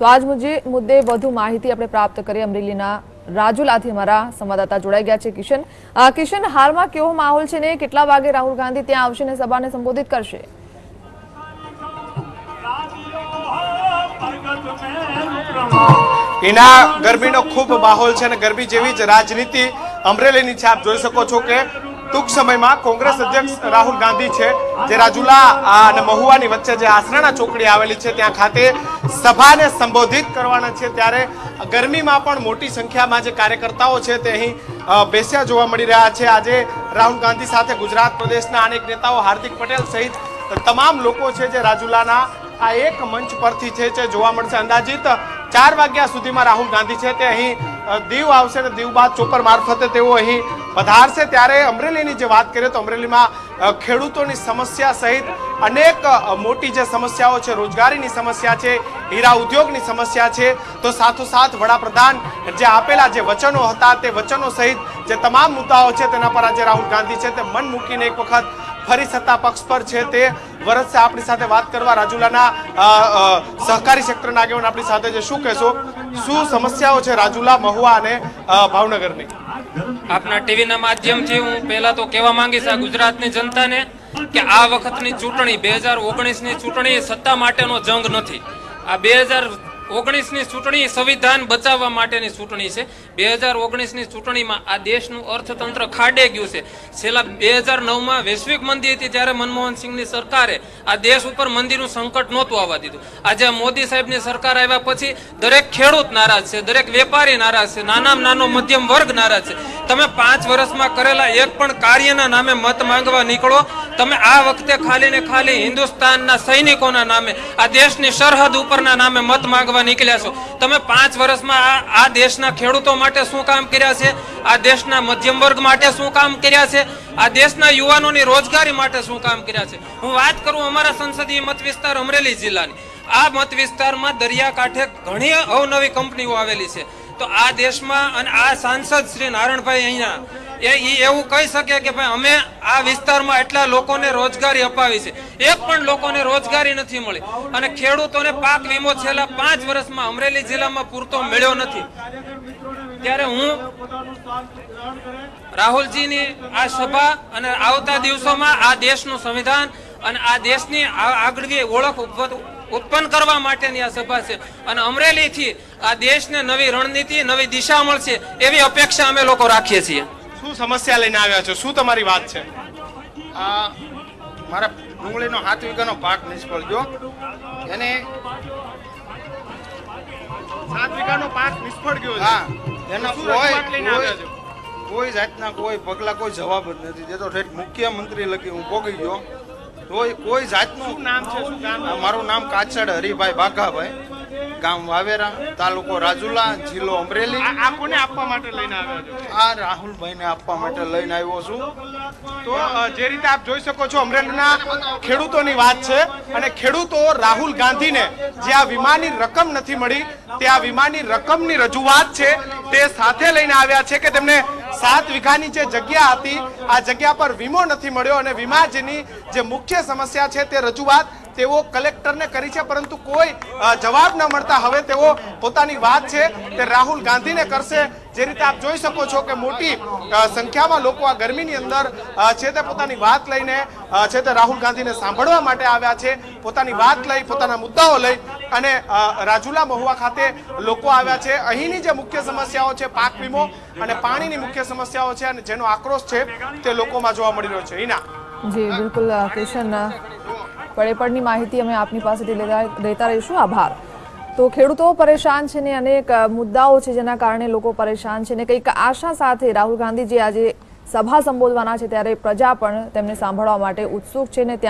તો આજ મુદ્દે વધુ માહિતી આપણે પ્રાપ્ત કરી અમરેલીના રાજુલાથી અમારા સંવાદદાતા જોડાઈ ગયા છે. કિશન કિશન, હાલમાં કેવો માહોલ છે ને? કેટલા વાગે રાહુલ ગાંધી ત્યાં આવશે ને સભાને સંબોધિત કરશે? એના ગરબીનો ખૂબ માહોલ છે અને ગરબી જેવી જ રાજનીતિ અમરેલીની છે. આપ જોઈ શકો છો કે ટૂંક સમયમાં કોંગ્રેસ અધ્યક્ષ રાહુલ ગાંધી છે, જે રાજુલા અને મહુવાની વચ્ચે જે આસરાણા ચોકડી આવેલી છે, ત્યાં ખાતે સભાને સંબોધિત કરવાના છે. ત્યારે ગરમીમાં પણ મોટી સંખ્યામાં જે કાર્યકર્તાઓ છે તે અહીં બેસ્યા જોવા મળી રહ્યા છે. આજે રાહુલ ગાંધી સાથે ગુજરાત પ્રદેશના અનેક નેતાઓ, હાર્દિક પટેલ સહિત તમામ લોકો છે જે રાજુલાના આ એક મંચ પરથી છે જે જોવા મળશે. અંદાજિત ચાર વાગ્યા સુધીમાં રાહુલ ગાંધી છે તે અહીં દીવ આવશે અને દીવ બાદ ચોપર મારફતે તેઓ અહીં પધારશે. ત્યારે અમરેલીની જે વાત કરીએ તો અમરેલીમાં ખેડૂતોની સમસ્યા સહિત અનેક મોટી જે સમસ્યાઓ છે, રોજગારીની સમસ્યા છે, હીરા ઉદ્યોગની સમસ્યા છે, તો સાથોસાથ વડાપ્રધાન જે આપેલા જે વચનો હતા તે વચનો સહિત જે તમામ મુદ્દાઓ છે તેના પર આજે રાહુલ ગાંધી છે તે મન મૂકીને એક વખત ફરી સત્તા પક્ષ પર છે તે વરસશે આપણી સાથે વાત કરવા રાજુલાના સહકારી સેક્ટરના આગેવાન આપણી સાથે છે. શું કહેશો? શું સમસ્યાઓ છે રાજુલા, મહુવા અને ભાવનગરની? આપના ટીવીના માધ્યમથી હું પહેલા તો કહેવા માંગીશ આ ગુજરાતની જનતાને કે આ વખતની ચૂંટણી, બે હજાર ઓગણીસની ચૂંટણી સત્તા માટેનો જંગ નથી. આ બે હજાર ઓગણીસની ચૂંટણી સંવિધાન બચાવવા માટેની ચૂંટણી છે. બે હજાર ઓગણીસની ચૂંટણીમાં આ દેશનું અર્થતંત્ર ખાડે ગયું છે. છેલ્લા બે હજાર નવમાં વૈશ્વિક મંદી હતી ત્યારે મનમોહન સિંહની સરકારે આ દેશ ઉપર મંદીનું સંકટ નહોતું આવવા દીધું. આજે મોદી સાહેબની સરકાર આવ્યા પછી દરેક ખેડૂત નારાજ છે, દરેક વેપારી નારાજ છે, નાનામાં નાનો મધ્યમ વર્ગ નારાજ છે. તમે પાંચ વર્ષમાં કરેલા એક પણ કાર્યના નામે મત માંગવા નીકળો. તમે આ વખતે ખાલી ને ખાલી હિન્દુસ્તાનના સૈનિકોના નામે, આ દેશની સરહદ ઉપરના નામે મત માંગવા નીકળ્યા છો. તમે પાંચ વર્ષમાં આ દેશના ખેડૂતો માટે શું કામ કર્યા છે? આ દેશના મધ્યમ વર્ગ માટે શું કામ કર્યા છે? આ દેશના યુવાનોની રોજગારી માટે શું કામ કર્યા છે? હું વાત કરું અમારા સંસદીય મત વિસ્તાર અમરેલી જિલ્લાની. આ મત વિસ્તારમાં દરિયાકાંઠે ઘણી અવનવી કંપનીઓ આવેલી છે. તો આ દેશમાં અને આ સાંસદ શ્રી નારાયણભાઈ અહીંયા, એ એ એવું કહી શકે કે ભાઈ અમે આ વિસ્તારમાં એટલા લોકોને રોજગારી અપાવી છે. એક પણ લોકોને રોજગારી નથી મળી. અને ખેડૂતોને પાક વીમો છેલ્લા પાંચ વર્ષમાં અમરેલી જિલ્લામાં પૂરતો મળ્યો નથી. ત્યારે હું રાહુલજીની આ સભા અને આવતા દિવસોમાં આ દેશનું સંવિધાન અને આ દેશની આગળની ઓળખ ઉત્પન્ન કરવા માટેની આ સભા છે. અને અમરેલીથી આ દેશને નવી રણનીતિ નવી દિશા મળશે એવી અપેક્ષા અમે લોકો રાખીએ છીએ. શું સમસ્યા લઈને આવ્યા છો? શું તમારી વાત છે? આ મારા ડુંગળીનો હાથ વીઘાનો પાક નિષ્ફળ ગયો. એને સાત વીઘાનો પાક નિષ્ફળ ગયો હા એનો કોઈ રજૂઆત લઈને આવ્યા છો? કોઈ- જાતના કોઈ પગલા કોઈ જવાબ જ નથી દેતો. ઠેઠ મુખ્યમંત્રી લગી હું પોગી ગયો. તોય કોઈ જાતનું નામ છે? મારું નામ કાછડ હરિભાઈ બાઘાભાઈ. ગામ વાવેરા તાલુકો રાજુલા જિલ્લો અમરેલી. આ કોને આપવા માટે લઈને આવ્યા છો? આ રાહુલભાઈને આપવા માટે લઈને આવ્યો છું. તો જે રીતે આપ જોઈ શકો છો અમરેલીના ખેડૂતોની વાત છે અને ખેડૂતો રાહુલ ગાંધીને જે આ વીમાની રકમ નથી મળી તે આ વીમાની રકમની રજૂઆત છે તે સાથે લઈને આવ્યા છે કે તેમને સાત વીઘાની જે જગ્યા હતી આ જગ્યા પર વીમો નથી મળ્યો અને વીમા જેની જે મુખ્ય સમસ્યા છે તે રજૂઆત તેઓ કલેક્ટરને કરી છે, પરંતુ કોઈ જવાબ ન મળતા. હવે તેઓ પોતાની વાત છે તે રાહુલ ગાંધીને કરશે. જે રીતે આપ જોઈ શકો છો કે મોટી સંખ્યામાં લોકો આ ગરમીની અંદર છે તે પોતાની વાત લઈને છે તે રાહુલ ગાંધીને સાંભળવા માટે આવ્યા છે. પોતાની વાત લઈ, પોતાના મુદ્દાઓ લઈ અને રાજુલા મહુવા ખાતે લોકો આવ્યા છે. અહીંની જે મુખ્ય સમસ્યાઓ છે, પાક વીમો અને પાણીની મુખ્ય સમસ્યાઓ છે અને જેનો આક્રોશ છે તે લોકોમાં જોવા મળી રહ્યો છે. હિના જી, બિલકુલ કિશન અ, પડે પડની માહિતી અમે આપની પાસેથી લેતા રહીશું. આભાર. તો ખેડૂતો પરેશાન છે ને અનેક મુદ્દાઓ છે જેના કારણે લોકો પરેશાન છે ને કંઈક આશા સાથે રાહુલ ગાંધીજી આજે સભા સંબોધવાના છે ત્યારે પ્રજા પણ તેમને સાંભળવા માટે ઉત્સુક છે ને ત્યાં